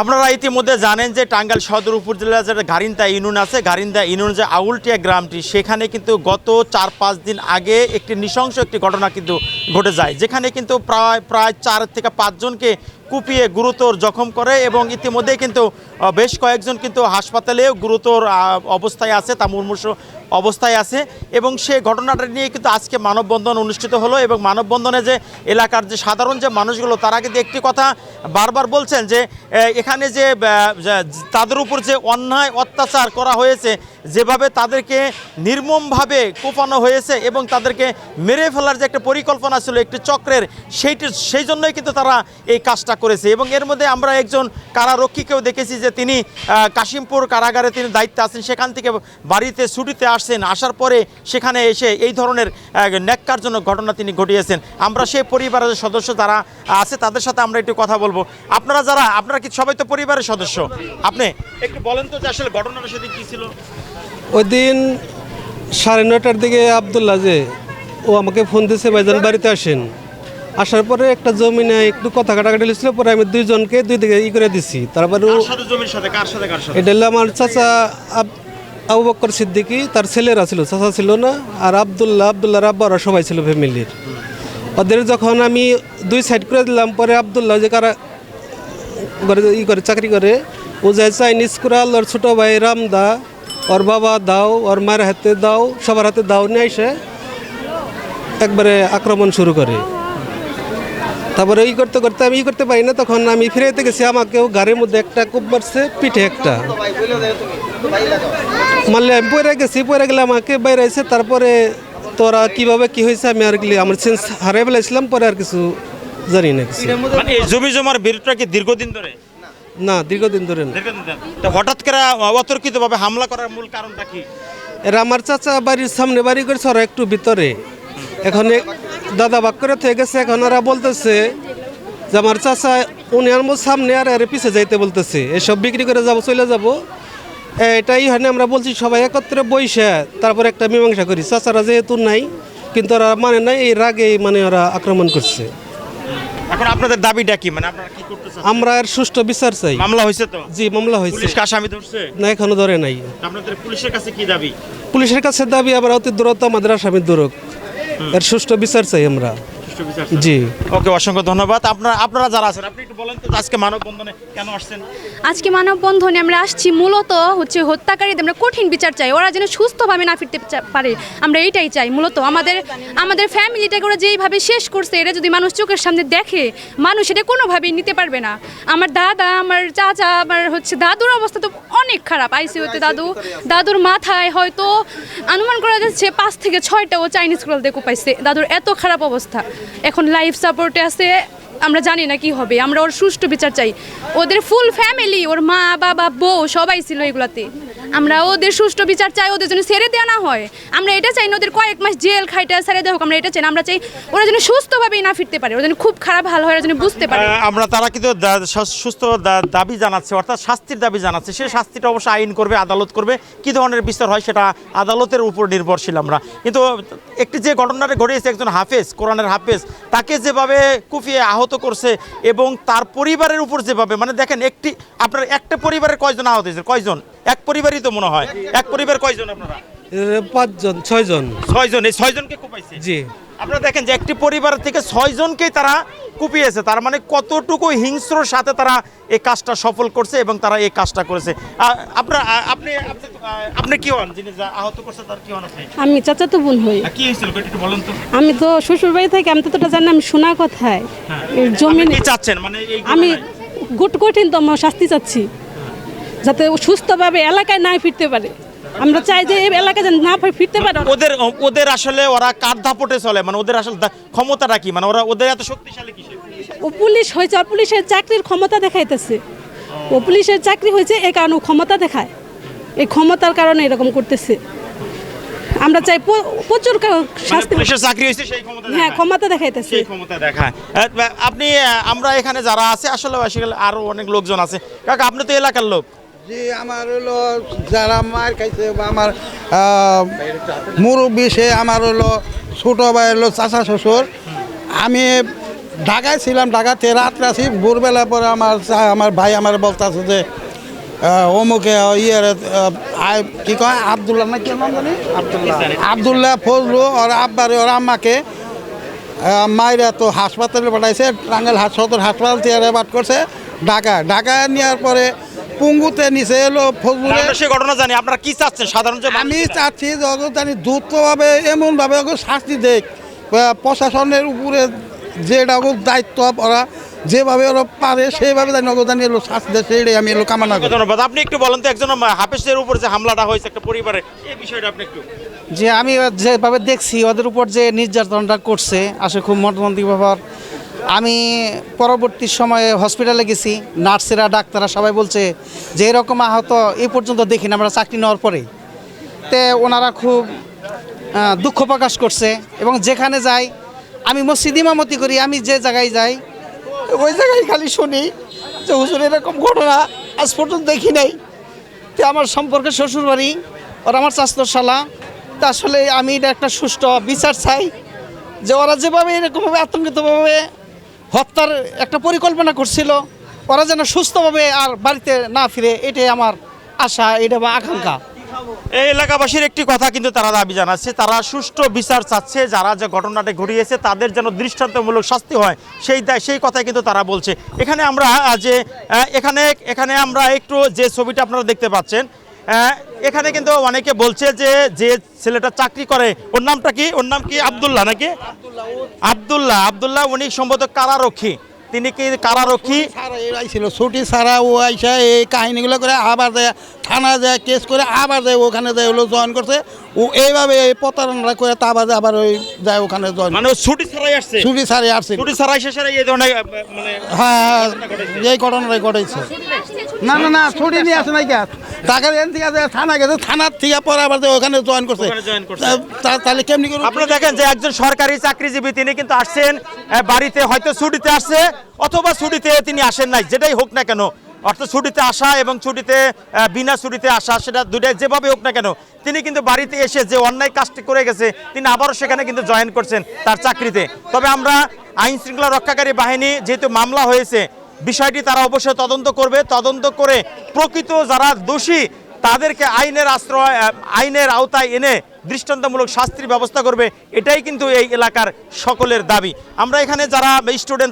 আপনারা ইতিমধ্যে জানেন যে টাঙ্গাইল সদর উপজেলার যে গারিন্দা ইউনিয়ন আছে, গারিন্দা ইউনিয়ন যে আউলটিয়া গ্রামটি, সেখানে কিন্তু গত চার পাঁচ দিন আগে একটি নৃশংস একটি ঘটনা কিন্তু ঘটে যায়, যেখানে কিন্তু প্রায় প্রায় চার থেকে পাঁচজনকে কুপিয়ে গুরুতর জখম করে এবং ইতিমধ্যে কিন্তু বেশ কয়েকজন কিন্তু হাসপাতালেও গুরুতর অবস্থায় আছে, তা মুমূর্ষ অবস্থায় আছে এবং সে ঘটনাটা নিয়ে কিন্তু আজকে মানববন্ধন অনুষ্ঠিত হলো এবং মানববন্ধনে যে এলাকার যে সাধারণ যে মানুষগুলো, তারা কিন্তু একটি কথা বারবার বলছেন যে এখানে যে- তাদের উপর যে অন্যায় অত্যাচার করা হয়েছে যেভাবে তাদেরকে নির্মমভাবে কোপানো হয়েছে এবং তাদেরকে মেরে ফেলার যে একটা পরিকল্পনা ছিল, একটি চক্রের সেইটি সেই জন্যই কিন্তু তারা এই কাজটা করেছে। এবং এর মধ্যে আমরা একজন কারারক্ষীকেও দেখেছি যে তিনি কাশিমপুর কারাগারে তিনি দায়িত্বে আছেন, সেখান থেকে বাড়িতে ছুটিতে আসছেন আসার পরে সেখানে এসে এই ধরনের ন্যাক্কারজনক ঘটনা তিনি ঘটিয়েছেন। আমরা সেই পরিবারের সদস্য যারা আছে তাদের সাথে আমরা একটু কথা বলব। আপনারা যারা, আপনারা কি সবাই তো পরিবারের সদস্য? আপনি একটু বলেন তো যে আসলে ঘটনাটা সেদিন কী ছিল? ওই দিন সাড়ে নটার দিকে আবদুল্লাহ যে ও আমাকে ফোন দিয়েছে ভাইজান বাড়িতে আসেন। আসার পরে একটা জমিনে একটু কথা কাটাকাটি ছিল পরে আমি দুইজনকে দুই দিকে ই করে দিছি। তারপরে এটা হলো আমার চাচা আবু বক্কর সিদ্দিকি তার ছেলেরা ছিল চাচা ছিল না আর আবদুল্লাহ আবদুল্লাহ আব্বারা সবাই ছিল ফ্যামিলির। ওদের যখন আমি দুই সাইড করে দিলাম পরে আবদুল্লাহ যে কারা করে ই করে চাকরি করে ও যায় চাইনিজ কুড়াল ওর ছোটো ভাই রামদা ওর বাবা দাও, ওর মায়ের হাতে দাও, সবার হাতে দাও, নিয়ে এসে একবারে আক্রমণ শুরু করে। তারপরে ই করতে করতে আমি ই করতে পারি না, তখন আমি ফিরাইতে গেছি, আমাকেও গাড়ির মধ্যে একটা কূপ মারছে, পিঠে একটা। মারলে আমি পরে গেছি পরে গেলে আমাকে বাইরে এসে তারপরে তোরা কীভাবে কি হয়েছে আমি আর আমার সেন্স হারাই ফেলাইছিলাম পরে আর কিছু জানি না মানে জমি জমার বিরোধটা কি দীর্ঘদিন ধরে? না দীর্ঘদিন ধরে না। তো হঠাৎ করে অতর্কিতভাবে হামলা করার মূল কারণটা কি? এরা আমার চাচা বাড়ির সামনে বাড়ি করেছে ওরা একটু ভিতরে। এখন দাদা বাক করে থেকে গেছে এখন ওরা বলতেছে যে আমার চাচা উনি আমার সামনে আর এর পিছে যাইতে বলতেছে। এসব বিক্রি করে যাব চলে যাব। এটাই হয় না আমরা বলছি সবাই একত্রে বইসে তারপর একটা মীমাংসা করি। চাচারা যেহেতু নাই কিন্তু ওরা মানে নাই এই রাগে মানে ওরা আক্রমণ করছে। এখন আপনাদের দাবিটা কি? মানে আপনারা কি করতে চান আমরা এর সুষ্ঠু বিচার চাই। মামলা হয়েছে তো? জি মামলা হয়েছে। পুলিশ আসামি ধরছে? না এখনও ধরে নাই। আপনাদের পুলিশের কাছে কি দাবি? পুলিশের কাছে দাবি আমরা অতি দূরত্ব আমাদের আসামির দূরক। এর সুষ্ঠু বিচার চাই আমরা। জি। ওকে অসংখ্য ধন্যবাদ। আপনারা আপনারা যারা আছেন আপনি একটু বলেন তো আজকে মানববন্ধনে কেন আসছেন? আজকে মানববন্ধনে আমরা আসছি মূলত হচ্ছে হত্যাকারীদের আমরা কঠিন বিচার চাই। ওরা যেন সুস্থভাবে না ফিরতে চা- পারে। আমরা এইটাই চাই মূলত। আমাদের আমাদের ফ্যামিলিটাকে ওরা যেইভাবে শেষ করছে এটা যদি মানুষ চোখের সামনে দেখে মানুষ এটা কোনোভাবেই নিতে পারবে না। আমার দাদা আমার চাচা আমার হচ্ছে দাদুর অবস্থা তো অনেক খারাপ। আইসিইউতে দাদু দাদুর মাথায় হয়তো অনুমান করা যাচ্ছে পাঁচ থেকে ছয়টা ও চাইনিজ দিয়ে কোপাইছে দাদুর এত খারাপ অবস্থা। এখন লাইফ সাপোর্টে আছে, আমরা জানি না কি হবে, আমরা ওর সুষ্ঠু বিচার চাই। ওদের ফুল ফ্যামিলি ওর মা, বাবা, বউ, সবাই ছিল এগুলাতে। আমরা ওদের সুষ্ঠু বিচার চাই, ওদের জন্য ছেড়ে দেওয়া না হয়। আমরা এটা চাই না, ওদের কয়েক মাস জেল খাইটা, ছেড়ে দেওয়া হোক, আমরা এটা চাই না। আমরা চাই ওরা যেন সুস্থভাবেই না ফিরতে পারে, ওরা যেন খুব খারাপ হাল হয়, ওরা যেন বুঝতে পারে। আমরা তারা কিন্তু সুস্থ দাবি জানাচ্ছে, অর্থাৎ শাস্তির দাবি জানাচ্ছে। সে শাস্তিটা অবশ্য আইন করবে, আদালত করবে। কী ধরনের বিচার হয় সেটা আদালতের উপর নির্ভরশীল আমরা। কিন্তু একটি যে ঘটনাটা ঘটিয়েছে একজন হাফেজ, কোরআনের হাফেজ, তাকে যেভাবে কুপিয়ে আহত করছে এবং তার পরিবারের উপর যেভাবে মানে দেখেন একটি, আপনার একটা পরিবারের কয়জন আহত হয়েছে? কয়জন? এক পরিবারই তো মনে হয়। এক পরিবার কয়জন আপনারা? পাঁচজন ছয়জন। ছয়জন এই ছয়জনকে কুপাইছে? জি। আপনারা দেখেন যে একটি পরিবার থেকে ছয়জনকেই তারা কুপিয়েছে। তার মানে কতটুকু হিংস্রর সাথে তারা এই কাজটা সফল করছে এবং তারা এই কাজটা করেছে। আপনার আপনি আপনি- কি হন? যিনি আহত করছে তার কি হন আপনি? আমি চাচাতো বোন হই। কি হয়েছিল? একটু বলুন তো। আমি তো শ্বশুর বাড়ি থেকে আমি তো তোটা জানি না, আমি শোনা কথায়। এই জমি চাচ্ছেন? মানে আমি? গুট কঠিনতম শাস্তি চাচ্ছি। যাতে ও সুস্থভাবে এলাকায় না ফিরতে পারে। আমরা চাই যে এই এলাকায় যেন না ফিরতে পারে। ওদের ওদের আসলে ওরা কার ধাপটে চলে? মানে ওদের আসলে ক্ষমতাটা কি? মানে ওরা ওদের এত শক্তিশালী কিসে ও পুলিশ হয়েছে আর পুলিশের চাকরির ক্ষমতা দেখাইতেছে। ও পুলিশের চাকরি হয়েছে এই কারণে ক্ষমতা দেখায়। এই ক্ষমতার কারণে এরকম করতেছে। আমরা চাই প্রচুর মানে শাস্তি পুলিশের চাকরি হয়েছে সেই ক্ষমতা হ্যাঁ ক্ষমতা দেখাইতেছে। সেই ক্ষমতা দেখায়। আপনি আমরা এখানে যারা আছে আসলে আসলে আরও অনেক লোকজন আছে। কাকা আপনি তো এলাকার লোক। জি আমার হলো যারা মার খাইছে বা আমার মুরব্বী সে আমার হলো ছোটো ভাই হলো চাচা শ্বশুর। আমি ঢাকায় ছিলাম ঢাকাতে রাত্রে আছি ভোরবেলা পরে আমার আমার ভাই আমার বলতেছে যে অমুকে ইয়ে কি কয়? আবদুল্লাহ না কি নাম জানি? আবদুল্লাহ। আবদুল্লাহ ফজলু ওর আব্বারে ওর আম্মাকে মায়েরা তো হাসপাতালে পাঠাইছে টাঙ্গাইল হাস- সদর হাসপাতাল থেকে রেবাট করছে ঢাকা ঢাকা নেওয়ার পরে পুঙ্গুতে নিচে এলো ফজলুরে। সে ঘটনা জানি আপনারা কি চাচ্ছেন? সাধারণ আমি চাচ্ছি যে জানি দ্রুতভাবে এমনভাবে ওকে শাস্তি দেখ প্রশাসনের উপরে যেটা ওকে দায়িত্ব ওরা যেভাবে ওরা পারে সেইভাবে জানি ওকে জানি এলো শাস্তি দেয় সেইটাই আমি এলো কামনা করি। ধন্যবাদ। আপনি একটু বলেন তো একজন হাফেজের উপর যে হামলাটা হয়েছে একটা পরিবারে এই বিষয়টা আপনি একটু যে আমি যেভাবে দেখছি ওদের উপর যে নির্যাতনটা করছে আসলে খুব মর্মান্তিক ব্যাপার। আমি পরবর্তী সময়ে হসপিটালে গেছি, নার্সেরা, ডাক্তাররা সবাই বলছে যে এরকম আহত এই পর্যন্ত দেখিনি, আমরা চাকরি নেওয়ার পরে তে ওনারা খুব দুঃখ প্রকাশ করছে এবং যেখানে যাই, আমি মসজিদ ইমামতি করি, আমি যে জায়গায় যাই, ওই জায়গায় খালি শুনি যে, হুজুর, এরকম ঘটনা আজ পর্যন্ত দেখি নাই। তে আমার সম্পর্কে শ্বশুরবাড়ি, ওর আমার চাস্তর শালা, তা আসলে আমি এটা একটা সুষ্ঠু বিচার চাই যে, ওরা যেভাবে এরকমভাবে আতঙ্কিতভাবে হত্যার একটা পরিকল্পনা করছিল, ওরা যেন সুস্থভাবে আর বাড়িতে না ফিরে, এটাই আমার আশা, এটা বা আকাঙ্ক্ষা। এই এলাকাবাসীর একটি কথা কিন্তু তারা দাবি জানাচ্ছে, তারা সুষ্ঠু বিচার চাচ্ছে, যারা যে ঘটনাটা ঘটিয়েছে, তাদের যেন দৃষ্টান্তমূলক শাস্তি হয়, সেই সেই কথাই কিন্তু তারা বলছে। এখানে আমরা যে এখানে এখানে আমরা একটু যে ছবিটা আপনারা দেখতে পাচ্ছেন এখানে কিন্তু অনেকে বলছে যে যে ছেলেটা চাকরি করে ওর নামটা কি? ওর নাম কি? আবদুল্লাহ নাকি? আবদুল্লাহ আবদুল্লাহ উনি সম্ভবত কারারক্ষী। তিনি কি কারারক্ষী? আইছিল ছুটি ছাড়া ও আইসা এই কাহিনীগুলো করে আবার যায় থানা যায় কেস করে আবার যায় ওখানে যায় হলো জয়েন করছে। ও এইভাবে এই প্রতারণা করে তা আবার আবার ওই যায় ওখানে জয়েন মানে ছুটি ছাড়াই আসছে? ছুটি ছাড়ে আসছে। ছুটি ছাড়াই শেষে এই ধরনের মানে হ্যাঁ এই ঘটনাটাই ঘটেছে। না না না ছুটি নিয়ে আসে নাই কে? টাকার এন থেকে আছে থানা গেছে থানার থেকে পরে আবার ওখানে জয়েন করছে। তাহলে কেমনি করে? আপনারা দেখেন যে একজন সরকারি চাকরিজীবী তিনি কিন্তু আসছেন বাড়িতে হয়তো ছুটিতে আসছে অথবা ছুটিতে তিনি আসেন নাই যেটাই হোক না কেন। অর্থাৎ ছুটিতে আসা এবং ছুটিতে বিনা ছুটিতে আসা সেটা দুটাই যেভাবে হোক না কেন। তিনি কিন্তু বাড়িতে এসে যে অন্যায় কাজটি করে গেছে তিনি আবারও সেখানে কিন্তু জয়েন করছেন তার চাকরিতে। তবে আমরা আইন শৃঙ্খলা রক্ষাকারী বাহিনী যেহেতু মামলা হয়েছে বিষয়টি তারা অবশ্যই তদন্ত করবে। তদন্ত করে প্রকৃত যারা দোষী, তাদেরকে আইনের আশ্রয় আইনের আওতায় এনে দৃষ্টান্তমূলক শাস্তির ব্যবস্থা করবে। এটাই কিন্তু এই এলাকার সকলের দাবি। আমরা এখানে যারা স্টুডেন্ট